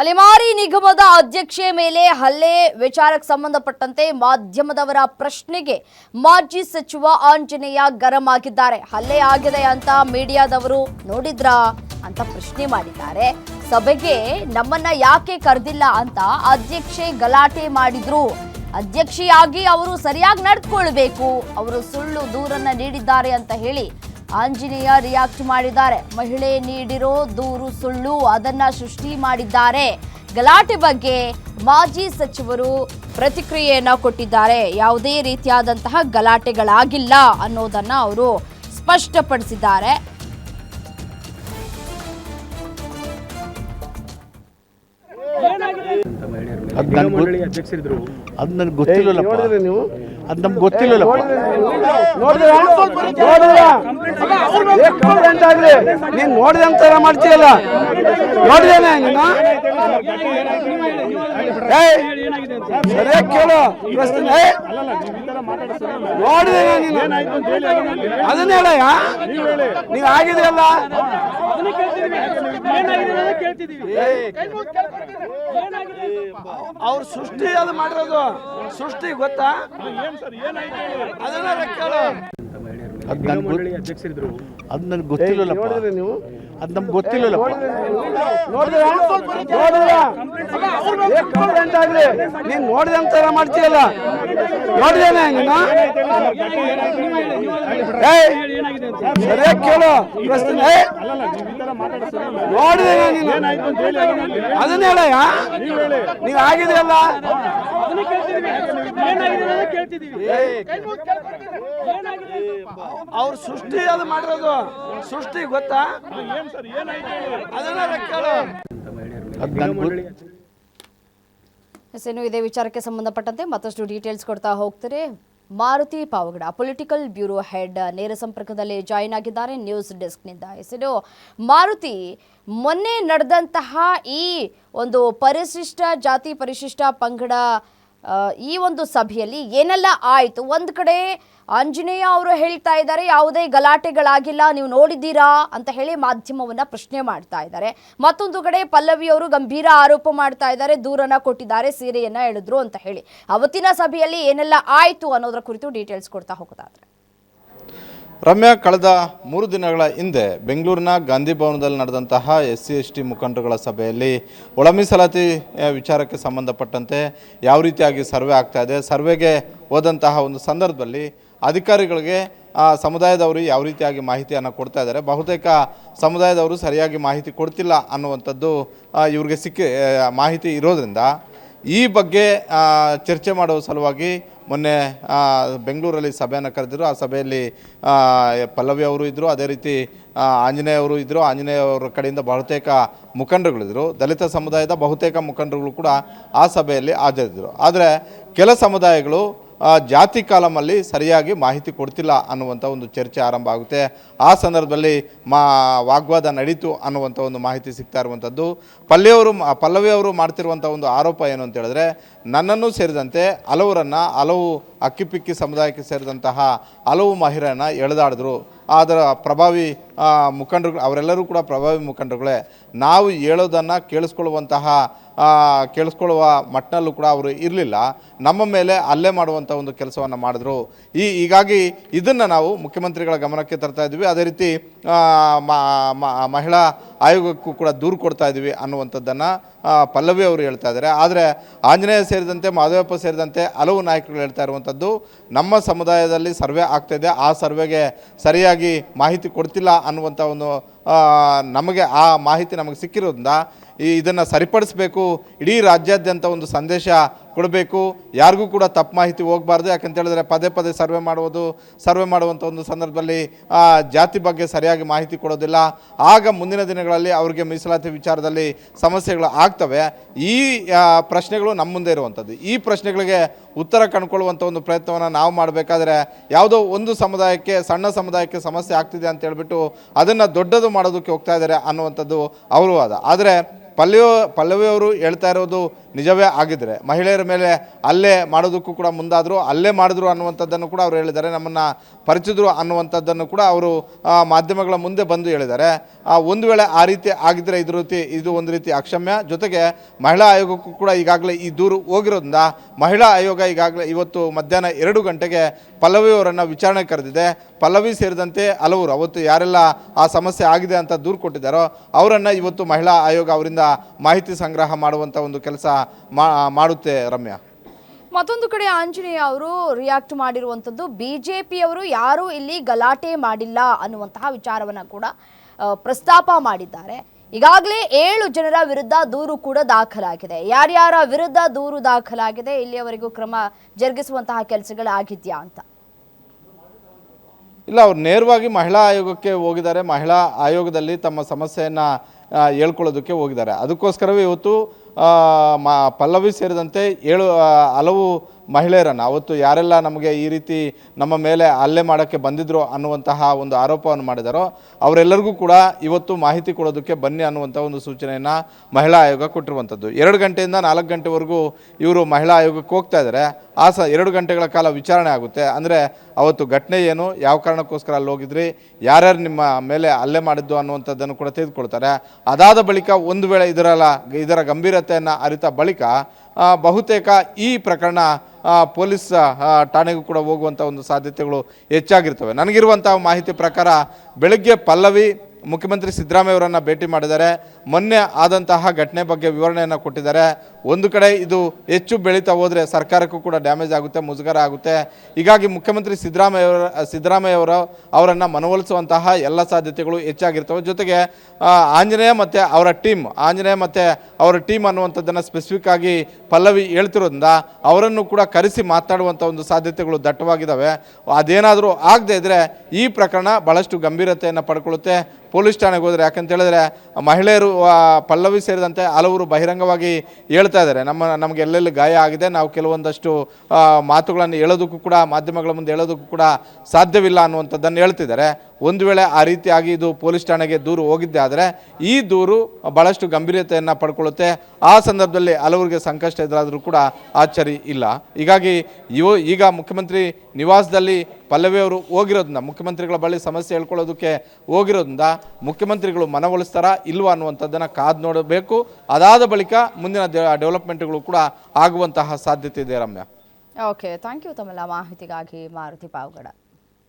ಅಲೆಮಾರಿ ನಿಗಮದ ಅಧ್ಯಕ್ಷೆ ಮೇಲೆ ಹಲ್ಲೆ, ವಿಚಾರಕ್ಕೆ ಸಂಬಂಧಪಟ್ಟಂತೆ ಮಾಧ್ಯಮದವರ ಪ್ರಶ್ನೆಗೆ ಮಾಜಿ ಸಚಿವ ಆಂಜನೇಯ ಗರಂ ಆಗಿದ್ದಾರೆ. ಹಲ್ಲೆ ಆಗಿದೆ ಅಂತ ಮೀಡಿಯಾದವರು ನೋಡಿದ್ರಾ ಅಂತ ಪ್ರಶ್ನೆ ಮಾಡಿದ್ದಾರೆ. ಸಭೆಗೆ ನಮ್ಮನ್ನ ಯಾಕೆ ಕರೆದಿಲ್ಲ ಅಂತ ಅಧ್ಯಕ್ಷೆ ಗಲಾಟೆ ಮಾಡಿದ್ರು. ಅಧ್ಯಕ್ಷೆಯಾಗಿ ಅವರು ಸರಿಯಾಗಿ ನಡ್ಕೊಳ್ಬೇಕು. ಅವರು ಸುಳ್ಳು ದೂರನ್ನ ನೀಡಿದ್ದಾರೆ ಅಂತ ಹೇಳಿ ಆಂಜನೇಯ ರಿಯಾಕ್ಟ್ ಮಾಡಿದ್ದಾರೆ. ಮಹಿಳೆ ನೀಡಿರೋ ದೂರು ಸುಳ್ಳು ಅದನ್ನ ಸೃಷ್ಟಿ ಮಾಡಿದ್ದಾರೆ. ಗಲಾಟೆ ಬಗ್ಗೆ ಮಾಜಿ ಸಚಿವರು ಪ್ರತಿಕ್ರಿಯೆಯನ್ನ ಕೊಟ್ಟಿದ್ದಾರೆ. ಯಾವುದೇ ರೀತಿಯಾದಂತಹ ಗಲಾಟೆಗಳಾಗಿಲ್ಲ ಅನ್ನೋದನ್ನ ಅವರು ಸ್ಪಷ್ಟಪಡಿಸಿದ್ದಾರೆ. ಅದು ನನ್ಗೆ ಮಂಡಳಿ ಅಧ್ಯಕ್ಷರಿದ್ರು. ಅದು ನನಗೆ ಗೊತ್ತಿಲ್ಲಲ್ಲಪ್ಪ. ನೀವು? ಅದು ನಮ್ಗೆ ಗೊತ್ತಿಲ್ಲಲ್ಲ ಕಂಪ್ಲೇಂಟ್ ಆಗ್ಲಿ. ನೀನ್ ನೋಡಿದೆ ಅಂತ ಮಾಡ್ತೀಯಲ್ಲ. ನೋಡಿದೇನೆ ನೀನು? ಏಯ್, ಸರಿಯಾಗಿ ಕೇಳು. ಪ್ರಶ್ನೆ ಏಯ್, ನೋಡಿದೇನೆ ನೀನು? ಅದನ್ನ ಹೇಳಯ್ಯ? ನೀವು ಆಗಿದೆಯಲ್ಲ ಅವ್ರ ಸೃಷ್ಟಿ ಅದು ಮಾಡಿರೋದು. ಸೃಷ್ಟಿ ಗೊತ್ತಾ? ಅದನ್ನ ಕೇಳು. ಅದು ನನ್ಗೆ ಮಂಡಳಿ ಅಧ್ಯಕ್ಷರಿದ್ರು. ಅದು ನನಗೆ ಗೊತ್ತಿಲ್ಲಲ್ಲಪ್ಪ. ನೀವು? ಅದು ನಮ್ಗೆ ಗೊತ್ತಿಲ್ಲಲ್ಲಪ್ಪ. ನೋಡಿದ್ರ ನೀನ್ ನೋಡಿದೆ ಅಂತ ಮಾಡ್ತೀಯಲ್ಲ? ನೋಡಿದೇನೆ ನೀನು ಸರಿಯಾಗಿ ಕೇಳು ಪ್ರಶ್ನೆ. ಏಯ್, ನೀವು ನೀನು ಅದನ್ನ ಅವ್ರ ಸೃಷ್ಟಿ ಅದು ಮಾಡಿರೋದು. ಸೃಷ್ಟಿ ಗೊತ್ತಾ? ಏನು ಕೇಳು ಅದು ನನ್ಗೆ ಮಂಡಳಿ ಎಸ್, ಇನ್ನು ಇದೇ ವಿಚಾರಕ್ಕೆ ಸಂಬಂಧಪಟ್ಟಂತೆ ಮತ್ತಷ್ಟು ಡೀಟೇಲ್ಸ್ ಕೊಡ್ತಾ ಹೋಗ್ತಾರೆ. Maruti Pavagada political bureau head ನೇರ ಸಂಪರ್ಕದಲ್ಲಿ ಜಾಯಿನ್ ಆಗಿದ್ದಾರೆ. ನ್ಯೂಸ್ ಡೆಸ್ಕ್ನಿಂದ ಎಸ್, ಇನ್ನು ಮಾರುತಿ ಮೊನ್ನೆ ನಡೆದಂತಹ ಈ ಒಂದು ಪರಿಶಿಷ್ಟ ಜಾತಿ ಪರಿಶಿಷ್ಟ ಪಂಗಡ ಈ ಒಂದು ಸಭೆಯಲ್ಲಿ ಏನೆಲ್ಲ ಆಯಿತು? ಒಂದು ಕಡೆ ಆಂಜನೇಯ ಅವರು ಹೇಳ್ತಾ ಇದ್ದಾರೆ, ಯಾವುದೇ ಗಲಾಟೆಗಳಾಗಿಲ್ಲ, ನೀವು ನೋಡಿದ್ದೀರಾ ಅಂತ ಹೇಳಿ ಮಾಧ್ಯಮವನ್ನು ಪ್ರಶ್ನೆ ಮಾಡ್ತಾ ಇದ್ದಾರೆ. ಮತ್ತೊಂದು ಕಡೆ ಪಲ್ಲವಿ ಅವರು ಗಂಭೀರ ಆರೋಪ ಮಾಡ್ತಾ ಇದ್ದಾರೆ ದೂರನ ಕೊಟ್ಟಿದ್ದಾರೆ, ಸೀರೆಯನ್ನು ಎಳೆದ್ರು ಅಂತ ಹೇಳಿ. ಅವತ್ತಿನ ಸಭೆಯಲ್ಲಿ ಏನೆಲ್ಲ ಆಯಿತು ಅನ್ನೋದರ ಕುರಿತು ಡೀಟೇಲ್ಸ್ ಕೊಡ್ತಾ ಹೋಗೋದಾದ್ರೆ. ರಮ್ಯಾ ಕಳೆದ ಮೂರು ದಿನಗಳ ಹಿಂದೆ ಬೆಂಗಳೂರಿನ ಗಾಂಧಿ ಭವನದಲ್ಲಿ ನಡೆದಂತಹ ಎಸ್ ಸಿ ಎಸ್ ಟಿ ಮುಖಂಡರುಗಳ ಸಭೆಯಲ್ಲಿ ಒಳ ಮೀಸಲಾತಿ ವಿಚಾರಕ್ಕೆ ಸಂಬಂಧಪಟ್ಟಂತೆ ಯಾವ ರೀತಿಯಾಗಿ ಸರ್ವೆ ಆಗ್ತಾ ಇದೆ ಸರ್ವೆಗೆ ಹೋದಂತಹ ಒಂದು ಸಂದರ್ಭದಲ್ಲಿ ಅಧಿಕಾರಿಗಳಿಗೆ ಆ, ಸಮುದಾಯದವರು ಯಾವ ರೀತಿಯಾಗಿ ಮಾಹಿತಿಯನ್ನು ಕೊಡ್ತಾ ಇದ್ದಾರೆ ಬಹುತೇಕ ಸಮುದಾಯದವರು ಸರಿಯಾಗಿ ಮಾಹಿತಿ ಕೊಡ್ತಿಲ್ಲ ಅನ್ನುವಂಥದ್ದು ಇವ್ರಿಗೆ ಸಿಕ್ಕಿ ಮಾಹಿತಿ ಇರೋದರಿಂದ ಈ ಬಗ್ಗೆ ಚರ್ಚೆ ಮಾಡುವ ಸಲುವಾಗಿ ಮೊನ್ನೆ ಬೆಂಗಳೂರಲ್ಲಿ ಸಭೆಯನ್ನು ಕರೆದಿದ್ರು. ಆ ಸಭೆಯಲ್ಲಿ ಪಲ್ಲವಿ ಅವರು ಇದ್ದರು ಅದೇ ರೀತಿ ಆಂಜನೇಯ ಅವರು ಇದ್ದರು ಆಂಜನೇಯ ಅವರ ಕಡೆಯಿಂದ ಬಹುತೇಕ ಮುಖಂಡರುಗಳಿದ್ದರು ದಲಿತ ಸಮುದಾಯದ ಬಹುತೇಕ ಮುಖಂಡರುಗಳು ಕೂಡ ಆ ಸಭೆಯಲ್ಲಿ ಹಾಜರಿದ್ದರು. ಆದರೆ, ಕೆಲ ಸಮುದಾಯಗಳು ಜಾತಿ ಕಾಲಮಲ್ಲಿ ಸರಿಯಾಗಿ ಮಾಹಿತಿ ಕೊಡ್ತಿಲ್ಲ ಅನ್ನುವಂಥ ಒಂದು ಚರ್ಚೆ ಆರಂಭ ಆಗುತ್ತೆ. ಆ ಸಂದರ್ಭದಲ್ಲಿ ಮಾ ವಾಗ್ವಾದ ನಡೀತು ಅನ್ನುವಂಥ ಒಂದು ಮಾಹಿತಿ ಸಿಗ್ತಾ ಇರುವಂಥದ್ದು. ಪಲ್ಲೆಯವರು ಪಲ್ಲವಿ ಅವರು ಮಾಡ್ತಿರುವಂಥ ಒಂದು ಆರೋಪ ಏನು ಅಂತ ಹೇಳಿದ್ರೆ, ನನ್ನನ್ನು ಸೇರಿದಂತೆ ಹಲವರನ್ನು ಹಲವು ಅಕ್ಕಿಪಿಕ್ಕಿ ಸಮುದಾಯಕ್ಕೆ ಸೇರಿದಂತಹ ಹಲವು ಮಹಿಳೆಯರನ್ನು ಎಳೆದಾಡಿದ್ರು. ಅದರ ಪ್ರಭಾವಿ ಮುಖಂಡರು ಅವರೆಲ್ಲರೂ ಕೂಡ ಪ್ರಭಾವಿ ಮುಖಂಡರುಗಳೇ. ನಾವು ಹೇಳೋದನ್ನು ಕೇಳಿಸ್ಕೊಳ್ಳುವಂತಹ ಕೇಳಿಸ್ಕೊಳ್ಳುವ ಮಟ್ಟನಲ್ಲೂ ಕೂಡ ಅವರು ಇರಲಿಲ್ಲ. ನಮ್ಮ ಮೇಲೆ ಅಲ್ಲೇ ಮಾಡುವಂಥ ಒಂದು ಕೆಲಸವನ್ನು ಮಾಡಿದ್ರು. ಈ, ಹೀಗಾಗಿ ಇದನ್ನು ನಾವು ಮುಖ್ಯಮಂತ್ರಿಗಳ ಗಮನಕ್ಕೆ ತರ್ತಾ ಇದ್ದೀವಿ ಅದೇ ರೀತಿ ಮಹಿಳಾ ಆಯೋಗಕ್ಕೂ ಕೂಡ ದೂರು ಕೊಡ್ತಾ ಇದ್ದೀವಿ ಅನ್ನುವಂಥದ್ದನ್ನು ಪಲ್ಲವಿ ಅವರು ಹೇಳ್ತಾ ಇದ್ದಾರೆ. ಆದರೆ ಆಂಜನೇಯ ಸೇರಿದಂತೆ ಮಾಧವಪ್ಪ ಸೇರಿದಂತೆ ಹಲವು ನಾಯಕರು ಹೇಳ್ತಾ ಇರುವಂಥದ್ದು, ನಮ್ಮ ಸಮುದಾಯದಲ್ಲಿ ಸರ್ವೆ ಆಗ್ತಾ ಇದೆ. ಆ ಸರ್ವೆಗೆ ಸರಿಯಾಗಿ ಮಾಹಿತಿ ಕೊಡ್ತಿಲ್ಲ ಅನ್ನುವಂಥ ಒಂದು ನಮಗೆ ಆ ಮಾಹಿತಿ ನಮಗೆ ಸಿಕ್ಕಿರೋದ್ರಿಂದ ಈ ಇದನ್ನು ಸರಿಪಡಿಸಬೇಕು, ಇಡೀ ರಾಜ್ಯಾದ್ಯಂತ ಒಂದು ಸಂದೇಶ ಕೊಡಬೇಕು. ಯಾರಿಗೂ ಕೂಡ ತಪ್ಪು ಮಾಹಿತಿ ಹೋಗಬಾರ್ದು. ಯಾಕಂತೇಳಿದ್ರೆ ಪದೇ ಪದೇ ಸರ್ವೆ ಮಾಡುವುದು, ಸರ್ವೆ ಮಾಡುವಂಥ ಒಂದು ಸಂದರ್ಭದಲ್ಲಿ ಜಾತಿ ಬಗ್ಗೆ ಸರಿಯಾಗಿ ಮಾಹಿತಿ ಕೊಡೋದಿಲ್ಲ. ಆಗ ಮುಂದಿನ ದಿನಗಳಲ್ಲಿ ಅವರಿಗೆ ಮೀಸಲಾತಿ ವಿಚಾರದಲ್ಲಿ ಸಮಸ್ಯೆಗಳು ಆಗ್ತವೆ. ಈ ಪ್ರಶ್ನೆಗಳು ನಮ್ಮ ಮುಂದೆ ಇರುವಂಥದ್ದು ಈ ಪ್ರಶ್ನೆಗಳಿಗೆ ಉತ್ತರ ಕಂಡುಕೊಳ್ಳುವಂಥ ಒಂದು ಪ್ರಯತ್ನವನ್ನು ನಾವು ಮಾಡಬೇಕಾದ್ರೆ ಯಾವುದೋ ಒಂದು ಸಮುದಾಯಕ್ಕೆ, ಸಣ್ಣ ಸಮುದಾಯಕ್ಕೆ ಸಮಸ್ಯೆ ಆಗ್ತಿದೆ ಅಂತ ಹೇಳ್ಬಿಟ್ಟು ಅದನ್ನು ದೊಡ್ಡದು ಮಾಡೋದಕ್ಕೆ ಹೋಗ್ತಾ ಇದ್ದಾರೆ ಅನ್ನುವಂಥದ್ದು ಅವರು ಅದ ಆದರೆ ಪಲ್ಲವಿ ಪಲ್ಲವಿ ಅವರು ಹೇಳ್ತಾ ಇರೋದು ನಿಜವೇ ಆಗಿದ್ದರೆ ಮಹಿಳೆಯರ ಮೇಲೆ ಅಲ್ಲೇ ಮಾಡೋದಕ್ಕೂ ಕೂಡ ಮುಂದಾದರು, ಅಲ್ಲೇ ಮಾಡಿದ್ರು ಅನ್ನುವಂಥದ್ದನ್ನು ಕೂಡ ಅವರು ಹೇಳಿದ್ದಾರೆ. ನಮ್ಮನ್ನು ಪರಿಚಿದ್ರು ಅನ್ನುವಂಥದ್ದನ್ನು ಕೂಡ ಅವರು ಮಾಧ್ಯಮಗಳ ಮುಂದೆ ಬಂದು ಹೇಳಿದ್ದಾರೆ. ಒಂದು ವೇಳೆ ಆ ರೀತಿ ಆಗಿದ್ದರೆ ಇದ್ರ ರೀತಿ, ಇದು ಒಂದು ರೀತಿ ಅಕ್ಷಮ್ಯ. ಜೊತೆಗೆ ಮಹಿಳಾ ಆಯೋಗಕ್ಕೂ ಕೂಡ ಈಗಾಗಲೇ ಈ ದೂರು ಹೋಗಿರೋದ್ರಿಂದ ಮಹಿಳಾ ಆಯೋಗ ಈಗಾಗಲೇ ಇವತ್ತು ಮಧ್ಯಾಹ್ನ ಎರಡು ಗಂಟೆಗೆ ಪಲ್ಲವಿ ಅವರನ್ನು ವಿಚಾರಣೆ ಕರೆದಿದೆ. ಪಲ್ಲವಿ ಸೇರಿದಂತೆ ಹಲವರು, ಅವತ್ತು ಯಾರೆಲ್ಲ ಆ ಸಮಸ್ಯೆ ಆಗಿದೆ ಅಂತ ದೂರು ಕೊಟ್ಟಿದ್ದಾರೋ, ಅವರನ್ನು ಇವತ್ತು ಮಹಿಳಾ ಆಯೋಗ ಅವರಿಂದ ಮಾಹಿತಿ ಸಂಗ್ರಹ ಮಾಡುವಂಥ ಒಂದು ಕೆಲಸ ಮಾಡುತ್ತೆ ರಮ್ಯಾ. ಮತ್ತೊಂದು ಕಡೆ ಆಂಜನೇಯ ಅವರು ರಿಯಾಕ್ಟ್ ಮಾಡಿರುವಂಥದ್ದು ಬಿಜೆಪಿಯವರು ಯಾರೂ ಇಲ್ಲಿ ಗಲಾಟೆ ಮಾಡಿಲ್ಲ ಅನ್ನುವಂತಹ ವಿಚಾರವನ್ನು ಕೂಡ ಪ್ರಸ್ತಾಪ ಮಾಡಿದ್ದಾರೆ. ಈಗಾಗಲೇ ಏಳು ಜನರ ವಿರುದ್ಧ ದೂರು ಕೂಡ ದಾಖಲಾಗಿದೆ. ಯಾರ್ಯಾರ ವಿರುದ್ಧ ದೂರು ದಾಖಲಾಗಿದೆ, ಇಲ್ಲಿಯವರೆಗೂ ಕ್ರಮ ಜರುಗಿಸುವಂತಹ ಕೆಲಸಗಳಾಗಿದೆಯಾ ಅಂತ. ಇಲ್ಲ, ಅವ್ರು ನೇರವಾಗಿ ಮಹಿಳಾ ಆಯೋಗಕ್ಕೆ ಹೋಗಿದ್ದಾರೆ. ಮಹಿಳಾ ಆಯೋಗದಲ್ಲಿ ತಮ್ಮ ಸಮಸ್ಯೆಯನ್ನು ಹೇಳ್ಕೊಳ್ಳೋದಕ್ಕೆ ಹೋಗಿದ್ದಾರೆ. ಅದಕ್ಕೋಸ್ಕರವೇ ಇವತ್ತು ಮಾ, ಪಲ್ಲವಿ ಸೇರಿದಂತೆ ಏಳು ಹಲವು ಮಹಿಳೆಯರನ್ನು. ಅವತ್ತು ಯಾರೆಲ್ಲ ನಮಗೆ ಈ ರೀತಿ ನಮ್ಮ ಮೇಲೆ ಹಲ್ಲೆ ಮಾಡೋಕ್ಕೆ ಬಂದಿದ್ರು ಅನ್ನುವಂತಹ ಒಂದು ಆರೋಪವನ್ನು ಮಾಡಿದಾರೋ, ಅವರೆಲ್ಲರಿಗೂ ಕೂಡ ಇವತ್ತು ಮಾಹಿತಿ ಕೊಡೋದಕ್ಕೆ ಬನ್ನಿ ಅನ್ನುವಂಥ ಒಂದು ಸೂಚನೆಯನ್ನು ಮಹಿಳಾ ಆಯೋಗ ಕೊಟ್ಟಿರುವಂಥದ್ದು. ಎರಡು ಗಂಟೆಯಿಂದ ನಾಲ್ಕು ಗಂಟೆವರೆಗೂ ಇವರು ಮಹಿಳಾ ಆಯೋಗಕ್ಕೆ ಹೋಗ್ತಾ ಇದ್ದಾರೆ. ಆ ಸ ಎರಡು ಗಂಟೆಗಳ ಕಾಲ ವಿಚಾರಣೆ ಆಗುತ್ತೆ. ಅಂದರೆ ಅವತ್ತು ಘಟನೆ ಏನು, ಯಾವ ಕಾರಣಕ್ಕೋಸ್ಕರ ಅಲ್ಲಿ ಹೋಗಿದ್ರಿ, ಯಾರ್ಯಾರು ನಿಮ್ಮ ಮೇಲೆ ಹಲ್ಲೆ ಮಾಡಿದ್ದು ಅನ್ನುವಂಥದ್ದನ್ನು ಕೂಡ ತೆಗೆದುಕೊಳ್ತಾರೆ ಅದಾದ ಬಳಿಕ ಒಂದು ವೇಳೆ ಇದರಲ್ಲ, ಇದರ ಗಂಭೀರತೆಯನ್ನು ಅರಿತ ಬಳಿಕ ಬಹುತೇಕ ಈ ಪ್ರಕರಣ ಪೊಲೀಸ್ ಠಾಣೆಗೂ ಕೂಡ ಹೋಗುವಂಥ ಒಂದು ಸಾಧ್ಯತೆಗಳು ಹೆಚ್ಚಾಗಿರ್ತವೆ. ನನಗಿರುವಂಥ ಮಾಹಿತಿ ಪ್ರಕಾರ, ಬೆಳಗ್ಗೆ ಪಲ್ಲವಿ ಮುಖ್ಯಮಂತ್ರಿ ಸಿದ್ದರಾಮಯ್ಯ ಅವರನ್ನು ಭೇಟಿ ಮಾಡಿದ್ದಾರೆ. ಮೊನ್ನೆ ಆದಂತಹ ಘಟನೆ ಬಗ್ಗೆ ವಿವರಣೆಯನ್ನು ಕೊಟ್ಟಿದ್ದಾರೆ. ಒಂದು ಕಡೆ ಇದು ಹೆಚ್ಚು ಬೆಳೀತಾ ಹೋದರೆ ಸರ್ಕಾರಕ್ಕೂ ಕೂಡ ಡ್ಯಾಮೇಜ್ ಆಗುತ್ತೆ, ಮುಜುಗರ ಆಗುತ್ತೆ. ಹೀಗಾಗಿ ಮುಖ್ಯಮಂತ್ರಿ ಸಿದ್ದರಾಮಯ್ಯ ಸಿದ್ದರಾಮಯ್ಯ ಅವರು, ಅವರನ್ನು ಮನವೊಲಿಸುವಂತಹ ಎಲ್ಲ ಸಾಧ್ಯತೆಗಳು ಹೆಚ್ಚಾಗಿರ್ತವೆ. ಜೊತೆಗೆ ಆಂಜನೇಯ ಮತ್ತು ಅವರ ಟೀಮ್, ಆಂಜನೇಯ ಮತ್ತು ಅವರ ಟೀಮ್ ಅನ್ನುವಂಥದ್ದನ್ನು ಸ್ಪೆಸಿಫಿಕ್ ಆಗಿ ಪಲ್ಲವಿ ಹೇಳ್ತಿರೋದ್ರಿಂದ ಅವರನ್ನು ಕೂಡ ಕರೆಸಿ ಮಾತಾಡುವಂಥ ಒಂದು ಸಾಧ್ಯತೆಗಳು ದಟ್ಟವಾಗಿದ್ದಾವೆ ಅದೇನಾದರೂ ಆಗದೆ ಇದ್ದರೆ ಈ ಪ್ರಕರಣ ಭಾಳಷ್ಟು ಗಂಭೀರತೆಯನ್ನು ಪಡ್ಕೊಳ್ಳುತ್ತೆ. ಪೊಲೀಸ್ ಠಾಣೆಗೆ ಹೋದರೆ ಯಾಕಂತೇಳಿದ್ರೆ ಮಹಿಳೆಯರು ಪಲ್ಲವಿ ಸೇರಿದಂತೆ ಹಲವರು ಬಹಿರಂಗವಾಗಿ ಹೇಳ್ತಾ ಇದ್ದಾರೆ. ನಮ್ಮ, ನಮಗೆ ಎಲ್ಲೆಲ್ಲಿ ಗಾಯ ಆಗಿದೆ, ನಾವು ಕೆಲವೊಂದಷ್ಟು ಮಾತುಗಳನ್ನು ಹೇಳೋದಕ್ಕೂ ಕೂಡ, ಮಾಧ್ಯಮಗಳ ಮುಂದೆ ಹೇಳೋದಕ್ಕೂ ಕೂಡ ಸಾಧ್ಯವಿಲ್ಲ ಅನ್ನುವಂಥದ್ದನ್ನು ಹೇಳ್ತಿದ್ದಾರೆ. ಒಂದು ವೇಳೆ ಆ ರೀತಿಯಾಗಿ ಇದು ಪೊಲೀಸ್ ಠಾಣೆಗೆ ದೂರು ಹೋಗಿದ್ದೆ ಆದರೆ ಈ ದೂರು ಭಾಳಷ್ಟು ಗಂಭೀರತೆಯನ್ನು ಪಡ್ಕೊಳ್ಳುತ್ತೆ. ಆ ಸಂದರ್ಭದಲ್ಲಿ ಹಲವರಿಗೆ ಸಂಕಷ್ಟ ಎದುರಾದರೂ ಕೂಡ ಆಶ್ಚರ್ಯ ಇಲ್ಲ. ಹೀಗಾಗಿ ಇವು ಈಗ ಮುಖ್ಯಮಂತ್ರಿ ನಿವಾಸದಲ್ಲಿ ಪಲ್ಲವಿ ಅವರು ಹೋಗಿರೋದ್ರಿಂದ, ಮುಖ್ಯಮಂತ್ರಿಗಳ ಬಳಿ ಸಮಸ್ಯೆ ಹೇಳ್ಕೊಳ್ಳೋದಕ್ಕೆ ಹೋಗಿರೋದ್ರಿಂದ ಮುಖ್ಯಮಂತ್ರಿಗಳು ಮನವೊಲಿಸ್ತಾರಾ ಇಲ್ವಾ ಅನ್ನುವಂಥದ್ದನ್ನು ಕಾದು ನೋಡಬೇಕು. ಅದಾದ ಬಳಿಕ ಮುಂದಿನ ಡೆವಲಪ್ಮೆಂಟ್ಗಳು ಕೂಡ ಆಗುವಂತಹ ಸಾಧ್ಯತೆ ಇದೆ ರಮ್ಯಾ. ಓಕೆ ಥ್ಯಾಂಕ್ ಯು ತಮ್ಮೆಲ್ಲ ಮಾಹಿತಿಗಾಗಿ ಮಾರುತಿ ಪಾವಗಡ.